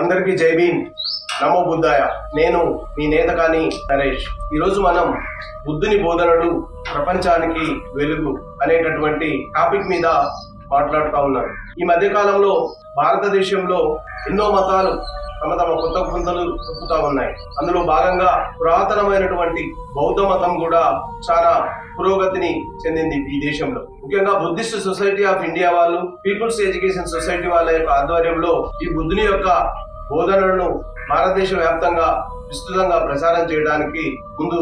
అందరికీ జై భీమ్. నమో బుద్ధాయ. నేను మీ నేతకాని నరేష్. ఈరోజు మనం బుద్ధుని బోధనలు ప్రపంచానికి వెలుగు అనేటటువంటి టాపిక్ మీద మాట్లాడుతూ ఉన్నాను ఈ మధ్య కాలంలో భారతదేశంలో ఎన్నో మతాలు తమ తమ కొత్త పుంతలు తొక్కుతా ఉన్నాయి. అందులో భాగంగా పురాతనమైనటువంటి బౌద్ధ మతం కూడా చాలా పురోగతిని చెందింది ఈ దేశంలో. ముఖ్యంగా బుద్ధిస్ట్ సొసైటీ ఆఫ్ ఇండియా వాళ్ళు పీపుల్స్ ఎడ్యుకేషన్ సొసైటీ వాళ్ళ యొక్క ఆధ్వర్యంలో ఈ బుద్ధుని యొక్క బోధనలను భారతదేశ వ్యాప్తంగా విస్తృతంగా ప్రచారం చేయడానికి ముందు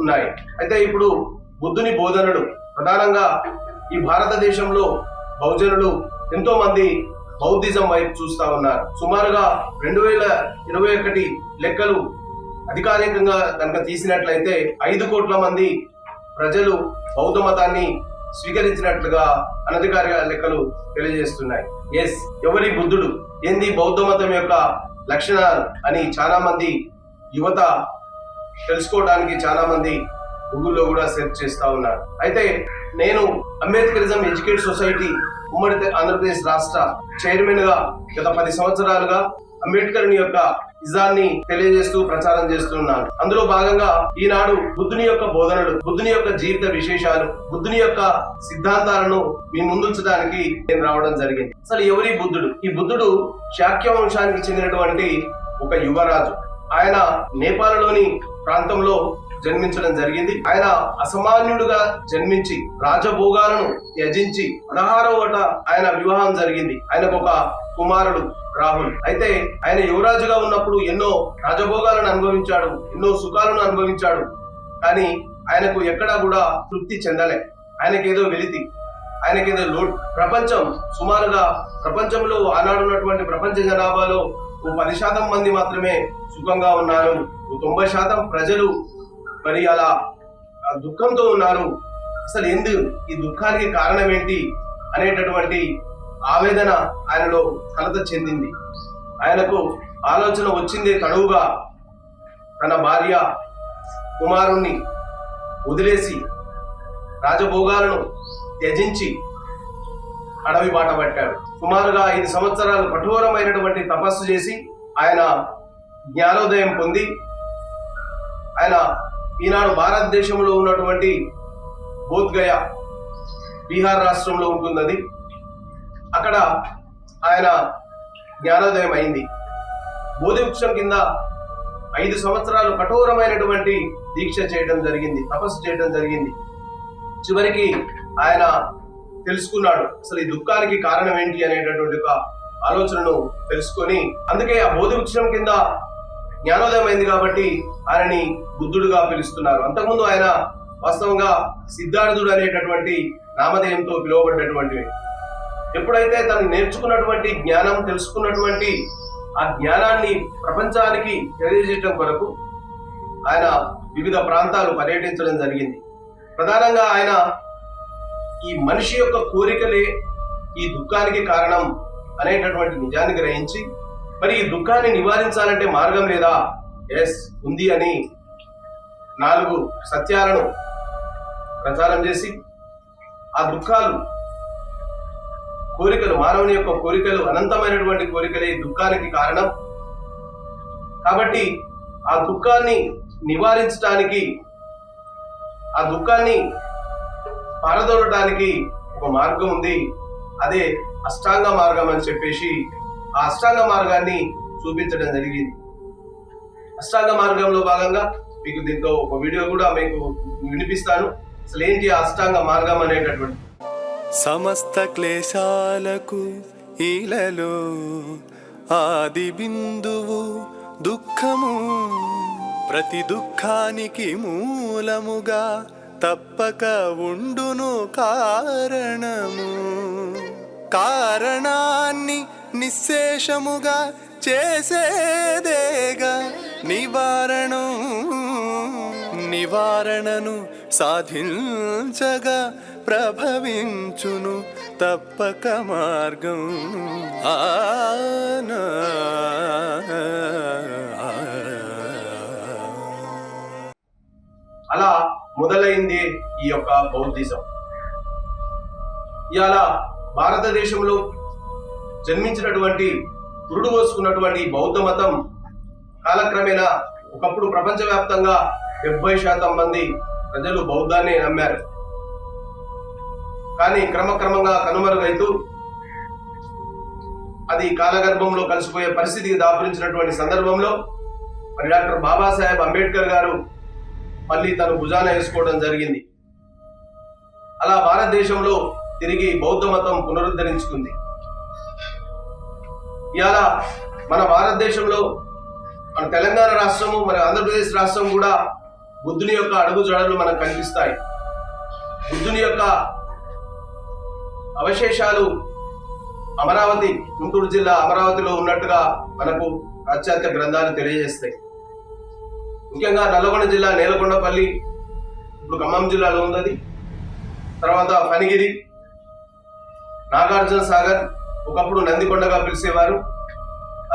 ఉన్నాయి. అయితే ఇప్పుడు బుద్ధుని బోధనలు ప్రధానంగా ఈ భారతదేశంలో బహుజనులు ఎంతో మంది బౌద్ధిజం వైపు చూస్తా ఉన్నారు. సుమారుగా రెండు వేల ఇరవై ఒకటి లెక్కలు అధికారికంగా కనుక తీసినట్లయితే ఐదు కోట్ల మంది ప్రజలు బౌద్ధ మతాన్ని స్వీకరించినట్లుగా అనధికారిక లెక్కలు తెలియజేస్తున్నాయి. ఎస్ ఎవరి బుద్ధుడు? ఏంది బౌద్ధ మతం యొక్క లక్షణాలు అని చాలా మంది యువత తెలుసుకోవడానికి చాలా మంది గూగుల్లో కూడా సెర్చ్ చేస్తూ ఉన్నారు. అయితే నేను అంబేద్కరిజం ఎడ్యుకేట్ సొసైటీ ఉమ్మడి ఆంధ్రప్రదేశ్ రాష్ట్ర చైర్మన్గా గత పది సంవత్సరాలుగా అంబేద్కర్ యొక్క ఇజాన్ని తెలియజేస్తూ ప్రచారం చేస్తున్నాను అందులో భాగంగా ఈనాడు బుద్ధుని యొక్క బోధనలు బుద్ధుని యొక్క జీవిత విశేషాలు బుద్ధుని యొక్క సిద్ధాంతాలను మీ ముందుంచడానికి నేను రావడం జరిగింది. అసలు ఎవరి బుద్ధుడు? ఈ బుద్ధుడు శాక్య వంశానికి చెందినటువంటి ఒక యువరాజు. ఆయన నేపాల్లోని ప్రాంతంలో జన్మించడం జరిగింది. ఆయన అసామాన్యుడుగా జన్మించి రాజభోగాలను త్యజించి పదహారవ ఆయన వివాహం జరిగింది. ఆయనకు ఒక కుమారుడు రాహుల్. అయితే ఆయన యువరాజుగా ఉన్నప్పుడు ఎన్నో రాజభోగాలను అనుభవించాడు ఎన్నో సుఖాలను అనుభవించాడు. కానీ ఆయనకు ఎక్కడా కూడా తృప్తి చెందలే. ఆయనకేదో వెలితి ఆయనకేదో లోడ్ ప్రపంచం సుమారుగా ప్రపంచంలో ఆనాడు ఉన్నటువంటి ప్రపంచ జనాభాలో ఓ పది శాతం మంది మాత్రమే సుఖంగా ఉన్నారు. ఓ తొంభై శాతం ప్రజలు మరి అలా ఆ దుఃఖంతో ఉన్నారు. అసలు ఎందు ఈ దుఃఖానికి కారణం ఏంటి అనేటటువంటి ఆవేదన ఆయనలో కలత చెందింది. ఆయనకు ఆలోచన వచ్చిందే తడువుగా తన భార్య కుమారుణ్ణి వదిలేసి రాజభోగాలను త్యజించి అడవి బాట పట్టాడు. సుమారుగా ఐదు సంవత్సరాలు కఠోరమైనటువంటి తపస్సు చేసి ఆయన జ్ఞానోదయం పొంది ఆయన ఈనాడు భారతదేశంలో ఉన్నటువంటి బోధ్గయ బీహార్ రాష్ట్రంలో ఉంటున్నది. అక్కడ ఆయన జ్ఞానోదయం అయింది. బోధి వృక్షం కింద ఐదు సంవత్సరాలు కఠోరమైనటువంటి దీక్ష చేయడం జరిగింది తపస్సు చేయడం జరిగింది. చివరికి ఆయన తెలుసుకున్నాడు అసలు ఈ దుఃఖానికి కారణం ఏంటి అనేటటువంటి ఒక ఆలోచనను తెలుసుకొని అందుకే ఆ బోధి వృక్షం కింద జ్ఞానోదయం అయింది కాబట్టి ఆయనని బుద్ధుడుగా పిలుస్తున్నారు. అంతకుముందు ఆయన వాస్తవంగా సిద్ధార్థుడు అనేటటువంటి నామధేయంతో పిలువబడ్డటువంటి ఎప్పుడైతే తను నేర్చుకున్నటువంటి జ్ఞానం తెలుసుకున్నటువంటి ఆ జ్ఞానాన్ని ప్రపంచానికి తెలియజేయటం కొరకు ఆయన వివిధ ప్రాంతాలు పర్యటించడం జరిగింది. ప్రధానంగా ఆయన ఈ మనిషి యొక్క కోరికలే ఈ దుఃఖానికి కారణం అనేటటువంటి నిజాన్ని గ్రహించి మరి ఈ దుఃఖాన్ని నివారించాలంటే మార్గం లేదా? ఎస్ ఉంది అని నాలుగు సత్యాలను ప్రచారం చేసి ఆ దుఃఖాలు కోరికలు మానవుని యొక్క కోరికలు అనంతమైనటువంటి కోరికలే ఈ దుఃఖానికి కారణం. కాబట్టి ఆ దుఃఖాన్ని నివారించడానికి ఆ దుఃఖాన్ని పారదోలడానికి ఒక మార్గం ఉంది. అదే అష్టాంగ మార్గం అని చెప్పేసి ఆ అష్టాంగ మార్గాన్ని చూపించడం జరిగింది. అష్టాంగ మార్గంలో భాగంగా మీకు దీంతో ఒక వీడియో కూడా మీకు వినిపిస్తాను. అసలు ఏంటి అష్టాంగ మార్గం అనేటటువంటి సమస్త క్లేశాలకు ఈలలో ఆది బిందువు దుఃఖము. ప్రతి దుఃఖానికి మూలముగా తప్పక ఉండును కారణము. కారణాన్ని నిశ్శేషముగా చేసేదేగా నివారణ. నివారణను సాధించగా ప్రభవించును తప్పక మార్గం. ఆనా అలా మొదలైంది ఈ యొక్క బౌద్ధిజం. ఇవాళ భారతదేశంలో జన్మించినటువంటి పురుడు పోసుకున్నటువంటి బౌద్ధ మతం కాలక్రమేణా ఒకప్పుడు ప్రపంచవ్యాప్తంగా డెబ్బై శాతం మంది ప్రజలు బౌద్ధాన్ని నమ్మారు. కానీ క్రమక్రమంగా కనుమరుగైతూ అది కాలగర్భంలో కలిసిపోయే పరిస్థితికి దాపురించినటువంటి సందర్భంలో మరి డాక్టర్ బాబాసాహెబ్ అంబేద్కర్ గారు మళ్ళీ తను భుజాన వేసుకోవడం జరిగింది. అలా భారతదేశంలో తిరిగి బౌద్ధ మతం పునరుద్ధరించుకుంది. ఇవాళ మన భారతదేశంలో మన తెలంగాణ రాష్ట్రము మన ఆంధ్రప్రదేశ్ రాష్ట్రం కూడా బుద్ధుని యొక్క అడుగు జడలు మనకు కనిపిస్తాయి. బుద్ధుని యొక్క అవశేషాలు అమరావతి గుంటూరు జిల్లా అమరావతిలో ఉన్నట్టుగా మనకు పాశ్చాత్య గ్రంథాలు తెలియజేస్తాయి. ముఖ్యంగా నల్లగొండ జిల్లా నేలకొండపల్లి ఇప్పుడు ఖమ్మం జిల్లాలో ఉన్నది. తర్వాత ఫణిగిరి నాగార్జున సాగర్ ఒకప్పుడు నందికొండగా పిలిచేవారు.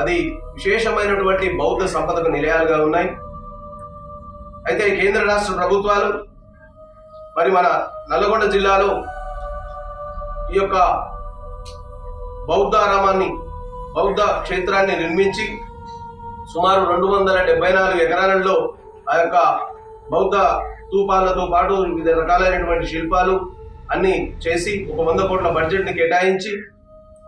అది విశేషమైనటువంటి బౌద్ధ సంపదకు నిలయాలుగా ఉన్నాయి. అయితే కేంద్ర రాష్ట్ర ప్రభుత్వాలు మరి మన నల్లగొండ జిల్లాలో ఈ యొక్క బౌద్ధారామాన్ని బౌద్ధ క్షేత్రాన్ని నిర్మించి సుమారు రెండు వందల డెబ్బై నాలుగు ఎకరాలలో ఆ యొక్క బౌద్ధ స్తూపాలతో పాటు వివిధ రకాలైనటువంటి శిల్పాలు అన్ని చేసి ఒక వంద కోట్ల బడ్జెట్ని కేటాయించి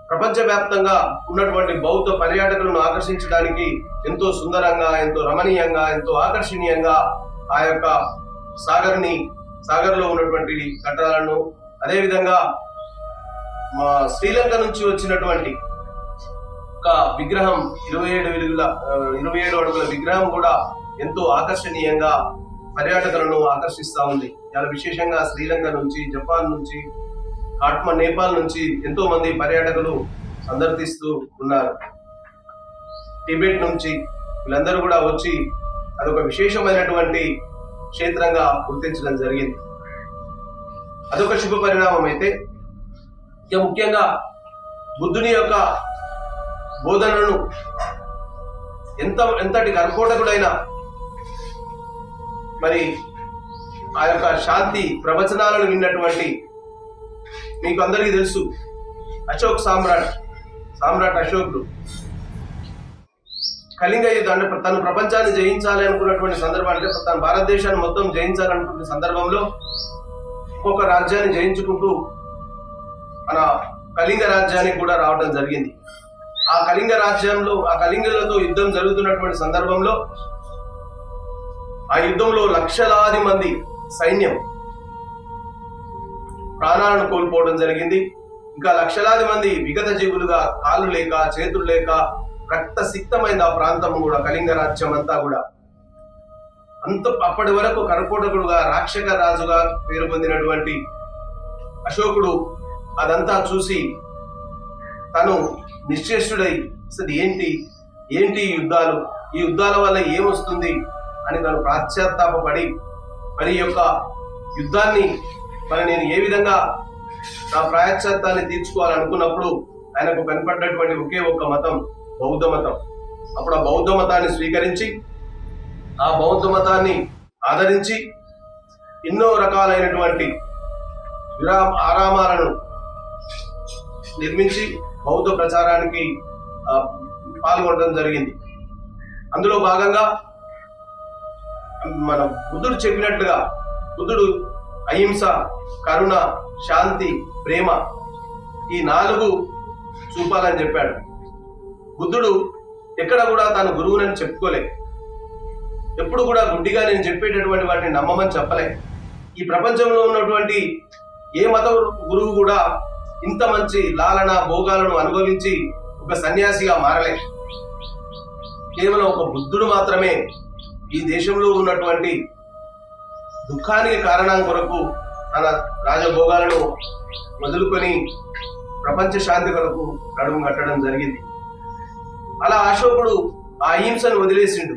ప్రపంచవ్యాప్తంగా ఉన్నటువంటి బౌద్ధ పర్యాటకులను ఆకర్షించడానికి ఎంతో సుందరంగా ఎంతో రమణీయంగా ఎంతో ఆకర్షణీయంగా ఆ యొక్క సాగర్ని సాగర్లో ఉన్నటువంటి కట్టడాలను అదేవిధంగా మా శ్రీలంక నుంచి వచ్చినటువంటి ఒక విగ్రహం ఇరవై ఏడు వెలుగుల ఇరవై ఏడు అడుగుల విగ్రహం కూడా ఎంతో ఆకర్షణీయంగా పర్యాటకులను ఆకర్షిస్తూ ఉంది. చాలా విశేషంగా శ్రీలంక నుంచి జపాన్ నుంచి కాట్మ నేపాల్ నుంచి ఎంతో మంది పర్యాటకులు సందర్శిస్తూ ఉన్నారు. టిబెట్ నుంచి వీళ్ళందరూ కూడా వచ్చి అదొక విశేషమైనటువంటి క్షేత్రంగా గుర్తించడం జరిగింది. అదొక శుభ పరిణామం అయితే ఇక ముఖ్యంగా బుద్ధుని యొక్క బోధనను ఎంత ఎంతటి కర్కోటకుడైనా మరి ఆ యొక్క శాంతి ప్రవచనాలను విన్నటువంటి మీకు అందరికీ తెలుసు. అశోక్ సామ్రాట్ సామ్రాట్ అశోకుడు. కళింగ యుద్ధం అంటే తను ప్రపంచాన్ని జయించాలి అనుకున్నటువంటి సందర్భం అంటే తన భారతదేశాన్ని మొత్తం జయించాలనుకున్న సందర్భంలో ఒక్కొక్క రాజ్యాన్ని జయించుకుంటూ మన కళింగ రాజ్యానికి కూడా రావడం జరిగింది. ఆ కళింగ రాజ్యంలో ఆ కళింగులతో యుద్ధం జరుగుతున్నటువంటి సందర్భంలో ఆ యుద్ధంలో లక్షలాది మంది సైన్యం ప్రాణాలను కోల్పోవడం జరిగింది. ఇంకా లక్షలాది మంది విగత జీవులుగా కాళ్ళు లేక చేతులు లేక రక్త సిక్తమైన ఆ ప్రాంతం కూడా కళింగ రాజ్యం అంతా కూడా. అంత అప్పటి వరకు కరకోటకుడుగా రాక్షక రాజుగా పేరు పొందినటువంటి అశోకుడు అదంతా చూసి తను నిశ్చేష్టుడై అసలు ఏంటి? ఏంటి యుద్ధాలు? ఈ యుద్ధాల వల్ల ఏమొస్తుంది? అని తను ప్రాశ్చాత్తాపడి మరి యొక్క యుద్ధాన్ని మరి నేను ఏ విధంగా నా ప్రాయశ్చాత్తాన్ని తీర్చుకోవాలనుకున్నప్పుడు ఆయనకు కనపడ్డటువంటి ఒకే ఒక్క మతం బౌద్ధ మతం. అప్పుడు ఆ బౌద్ధ మతాన్ని స్వీకరించి ఆ బౌద్ధ మతాన్ని ఆదరించి ఎన్నో రకాలైనటువంటి విరా ఆరామాలను నిర్మించి బౌద్ధ ప్రచారానికి పాల్గొనడం జరిగింది. అందులో భాగంగా మన బుద్ధుడు చెప్పినట్లుగా బుద్ధుడు అహింస కరుణ శాంతి ప్రేమ ఈ నాలుగు చూపాలని చెప్పాడు. బుద్ధుడు ఎక్కడ కూడా తాను గురువునని చెప్పుకోలే. ఎప్పుడు కూడా గుడ్డిగా నేను చెప్పేటటువంటి వాటిని నమ్మమని చెప్పలే. ఈ ప్రపంచంలో ఉన్నటువంటి ఏ మత గురువు కూడా ఇంత మంచి లాలన భోగాలను అనుభవించి ఒక సన్యాసిగా మారలే. కేవలం ఒక బుద్ధుడు మాత్రమే ఈ దేశంలో ఉన్నటువంటి దుఃఖానికి కారణం కొరకు తన రాజభోగాలను వదులుకొని ప్రపంచ శాంతి కొరకు నడుము కట్టడం జరిగింది. అలా అశోకుడు ఆ అహింసను వదిలేసిండు.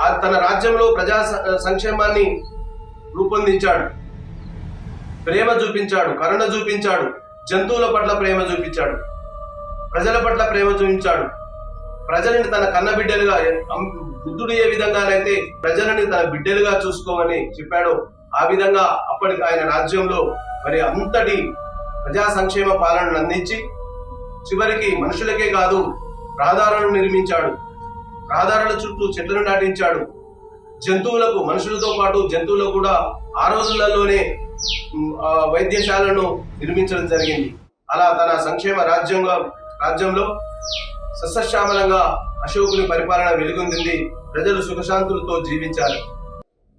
ఆ తన రాజ్యంలో ప్రజా సంక్షేమాన్ని రూపొందించాడు. ప్రేమ చూపించాడు కరుణ చూపించాడు. జంతువుల పట్ల ప్రేమ చూపించాడు. ప్రజల పట్ల ప్రేమ చూపించాడు. ప్రజలను తన కన్న బిడ్డలుగా బుద్ధుడు ఏ విధంగానైతే ప్రజలని తన బిడ్డలుగా చూసుకోమని చెప్పాడో ఆ విధంగా అప్పటికి ఆయన రాజ్యంలో మరి అంతటి ప్రజా సంక్షేమ పాలనను అందించి చివరికి మనుషులకే కాదు రహదారులను నిర్మించాడు. రహదారుల చుట్టూ చెట్లను నాటించాడు. జంతువులకు మనుషులతో పాటు జంతువులకు కూడా ఆ రోజులలోనే వైద్యశాలను నిర్మించడం జరిగింది. అలా తన సంక్షేమ రాజ్యంగా రాజ్యంలో సస్యశ్యామలంగా అశోకుని పరిపాలన వెలుగొందింది. ప్రజలు సుఖశాంతులతో జీవించారు.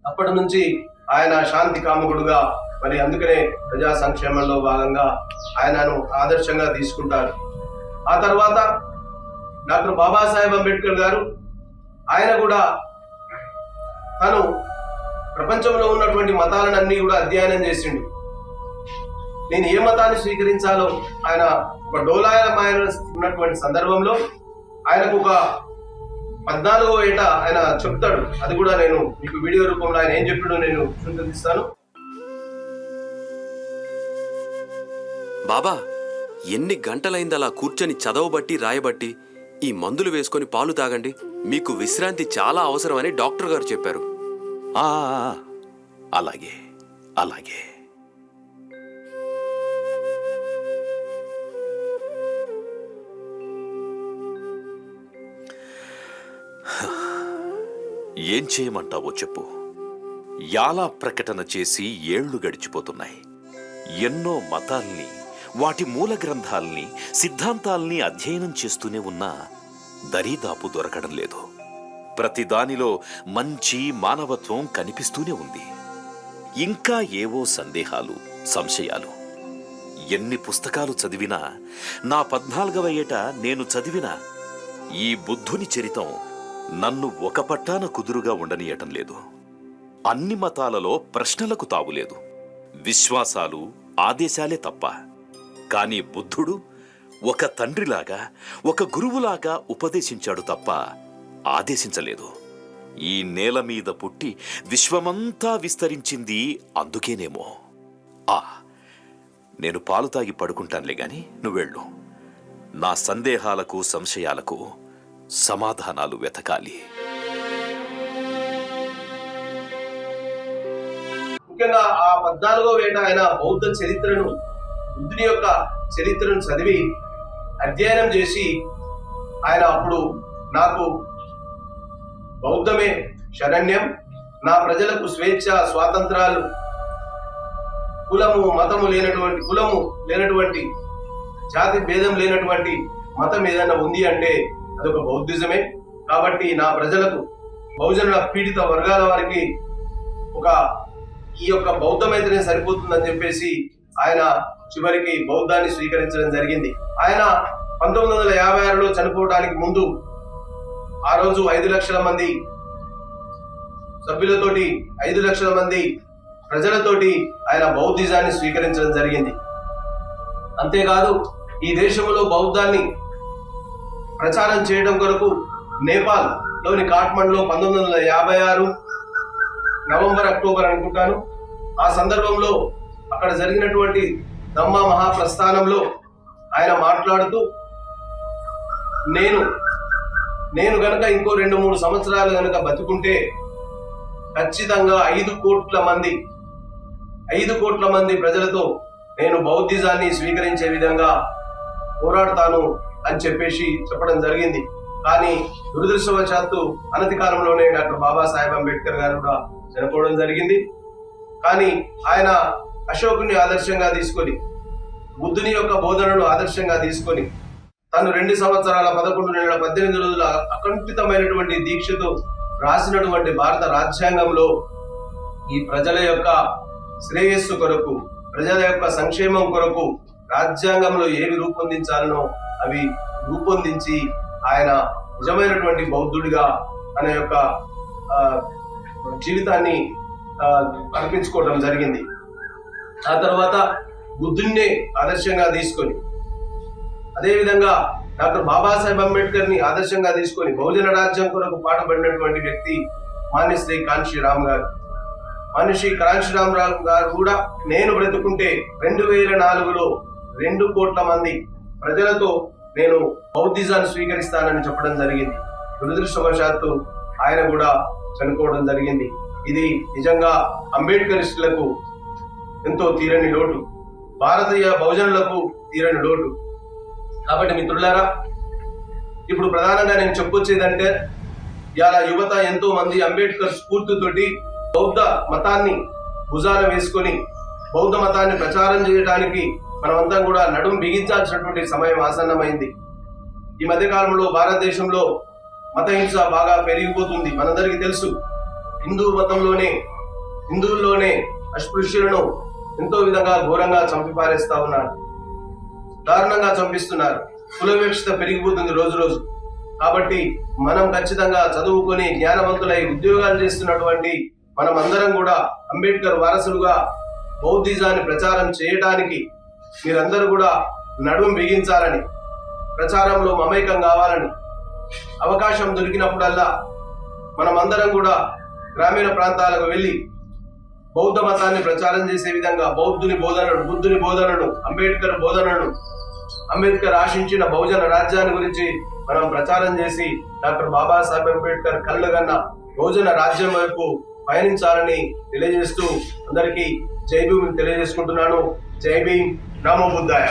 అప్పటి నుంచి ఆయన శాంతి కాముకుడుగా మరి అందుకనే ప్రజా సంక్షేమంలో భాగంగా ఆయనను ఆదర్శంగా తీసుకుంటారు. ఆ తర్వాత డాక్టర్ బాబాసాహెబ్ అంబేద్కర్ గారు ఆయన కూడా తను ప్రపంచంలో ఉన్నటువంటి మతాలనన్నీ కూడా అధ్యయనం చేసిండు. నేను ఏ మతాన్ని స్వీకరించాలో ఆయన ఒక డోలాయమాయన ఉన్నటువంటి సందర్భంలో ఆయనకు ఒక పద్నాలుగో ఏట ఆయన చెప్తాడు. అది కూడా నేను మీకు వీడియో రూపంలో ఆయన ఏం చెప్పాడో నేను చూపిస్తాను బాబా ఎన్ని గంటలైంది అలా కూర్చొని చదవబట్టి రాయబట్టి ఈ మందులు వేసుకొని పాలు తాగండి? మీకు విశ్రాంతి చాలా అవసరమని డాక్టర్ గారు చెప్పారు. అలాగే అలాగే. ఏం చేయమంటావో చెప్పు. యాలా ప్రకటన చేసి ఏళ్ళు గడిచిపోతున్నాయి. ఎన్నో మతాల్ని వాటి మూల గ్రంథాల్ని సిద్ధాంతాల్ని అధ్యయనం చేస్తూనే ఉన్నా దరిదాపు దొరకడం లేదు. ప్రతి దానిలో మంచి మానవత్వం కనిపిస్తూనే ఉంది. ఇంకా ఏవో సందేహాలు సంశయాలు. ఎన్ని పుస్తకాలు చదివినా నా పద్నాలుగవ ఏట నేను చదివిన ఈ బుద్ధుని చరితం నన్ను ఒక పట్టాన కుదురుగా ఉండనీయటం లేదు. అన్ని మతాలలో ప్రశ్నలకు తావులేదు విశ్వాసాలు ఆదేశాలే తప్ప. కాని బుద్ధుడు ఒక తండ్రిలాగా ఒక గురువులాగా ఉపదేశించాడు తప్ప ఆదేశించలేదు. ఈ నేల మీద పుట్టి విశ్వమంతా విస్తరించింది అందుకేనేమో. ఆ నేను పాలు తాగి పడుకుంటానులే గాని నువ్వెళ్ళు నా సందేహాలకు సంశయాలకు సమాధానాలు వెతకాలి. ముఖ్యంగా ఆ పద్నాలుగో వేట ఆయన బౌద్ధ చరిత్రను బుద్ధుని యొక్క చరిత్రను చదివి అధ్యయనం చేసి ఆయన అప్పుడు నాకు బౌద్ధమే. శరణ్యం. నా ప్రజలకు స్వేచ్ఛ స్వాతంత్రాలు. కులము మతము లేనటువంటి కులము లేనటువంటి జాతి భేదం లేనటువంటి మతం ఏదైనా ఉంది అంటే అదొక బౌద్ధిజమే. కాబట్టి నా ప్రజలకు బహుజనుల పీడిత వర్గాల వారికి ఒక ఈ యొక్క బౌద్ధమైతేనే సరిపోతుందని చెప్పేసి ఆయన చివరికి బౌద్ధాన్ని స్వీకరించడం జరిగింది. ఆయన పంతొమ్మిది వందల యాభై ఆరులో చనిపోవడానికి ముందు ఆ రోజు ఐదు లక్షల మంది సభ్యులతోటి ఐదు లక్షల మంది ప్రజలతోటి ఆయన బౌద్ధిజాన్ని స్వీకరించడం జరిగింది. అంతేకాదు ఈ దేశంలో బౌద్ధాన్ని ప్రచారం చేయడం కొరకు నేపాల్లోని కాఠ్మండ్లో పంతొమ్మిది వందల యాభై ఆరు నవంబర్ అక్టోబర్ అనుకుంటాను. ఆ సందర్భంలో అక్కడ జరిగినటువంటి దమ్మా మహాప్రస్థానంలో ఆయన మాట్లాడుతూ నేను నేను గనక ఇంకో రెండు మూడు సంవత్సరాలు గనక బతుకుంటే ఖచ్చితంగా ఐదు కోట్ల మంది ఐదు కోట్ల మంది ప్రజలతో నేను బౌద్ధిజాన్ని స్వీకరించే విధంగా పోరాడతాను అని చెప్పేసి చెప్పడం జరిగింది. కానీ దురదృష్టవశాత్తు అనతి కాలంలోనే డాక్టర్ బాబాసాహెబ్ అంబేద్కర్ గారు కూడా చనిపోవడం జరిగింది. కానీ ఆయన అశోకుని ఆదర్శంగా తీసుకొని బుద్ధుని యొక్క బోధనను ఆదర్శంగా తీసుకొని తను రెండు సంవత్సరాల పదకొండు నెలల పద్దెనిమిది రోజుల అకంఠితమైనటువంటి దీక్షతో రాసినటువంటి భారత రాజ్యాంగంలో ఈ ప్రజల యొక్క శ్రేయస్సు కొరకు ప్రజల యొక్క సంక్షేమం కొరకు రాజ్యాంగంలో ఏవి రూపొందించాలనో అవి రూపొందించి ఆయన నిజమైనటువంటి బౌద్ధుడిగా తన యొక్క జీవితాన్ని అర్పించుకోవడం జరిగింది. ఆ తర్వాత బుద్ధున్నే ఆదర్శంగా తీసుకొని అదేవిధంగా డాక్టర్ బాబాసాహెబ్ అంబేద్కర్ని ఆదర్శంగా తీసుకొని బహుజన రాజ్యం కొరకు పాటుపడినటువంటి వ్యక్తి మాన్యశ్రీ కాంశీరామ్ గారు. మనిషి కాంశీరామ్ రావు గారు కూడా నేను బ్రతుకుంటే రెండు వేల నాలుగులో రెండు కోట్ల మంది ప్రజలతో నేను బౌద్ధిజాన్ని స్వీకరిస్తానని చెప్పడం జరిగింది. దురదృష్టవశాత్తు ఆయన కూడా చనిపోవడం జరిగింది. ఇది నిజంగా అంబేద్కరిస్టులకు ఎంతో తీరని లోటు. భారతీయ బహుజనులకు తీరని లోటు. కాబట్టి మిత్రులారా ఇప్పుడు ప్రధానంగా నేను చెప్పొచ్చేదంటే ఇవాళ యువత ఎంతో మంది అంబేద్కర్ స్ఫూర్తితోటి బౌద్ధ మతాన్ని భుజాన వేసుకొని బౌద్ధ మతాన్ని ప్రచారం చేయడానికి మనమంతా కూడా నడుం బిగించాల్సినటువంటి సమయం ఆసన్నమైంది. ఈ మధ్యకాలంలో భారతదేశంలో మత హింస బాగా పెరిగిపోతుంది. మనందరికీ తెలుసు హిందూ మతంలోనే హిందువుల్లోనే అస్పృశ్యులను ఎంతో విధంగా ఘోరంగా చంపి పారేస్తా ఉన్నారు దారుణంగా చంపిస్తున్నారు. కులవివక్షత పెరిగిపోతుంది రోజు రోజు. కాబట్టి మనం ఖచ్చితంగా చదువుకొని జ్ఞానవంతులై ఉద్యోగాలు చేస్తున్నటువంటి మనం అందరం కూడా అంబేద్కర్ వారసులుగా బౌద్ధిజాన్ని ప్రచారం చేయడానికి మీరందరూ కూడా నడుం బిగించాలని ప్రచారంలో మమేకం కావాలని అవకాశం దొరికినప్పుడల్లా మనమందరం కూడా గ్రామీణ ప్రాంతాలకు వెళ్ళి బౌద్ధ మతాన్ని ప్రచారం చేసే విధంగా బౌద్ధుని బోధనను బుద్ధుని బోధనను అంబేద్కర్ బోధనను అంబేద్కర్ ఆశించిన బహుజన రాజ్యాన్ని గురించి మనం ప్రచారం చేసి డాక్టర్ బాబాసాహెబ్ అంబేద్కర్ కళ్ళగన్న బహుజన రాజ్యం వైపు పయనించాలని తెలియజేస్తూ అందరికీ జై భీమ్ తెలియజేసుకుంటున్నాను. జై భీమ్ నమో బుద్ధాయ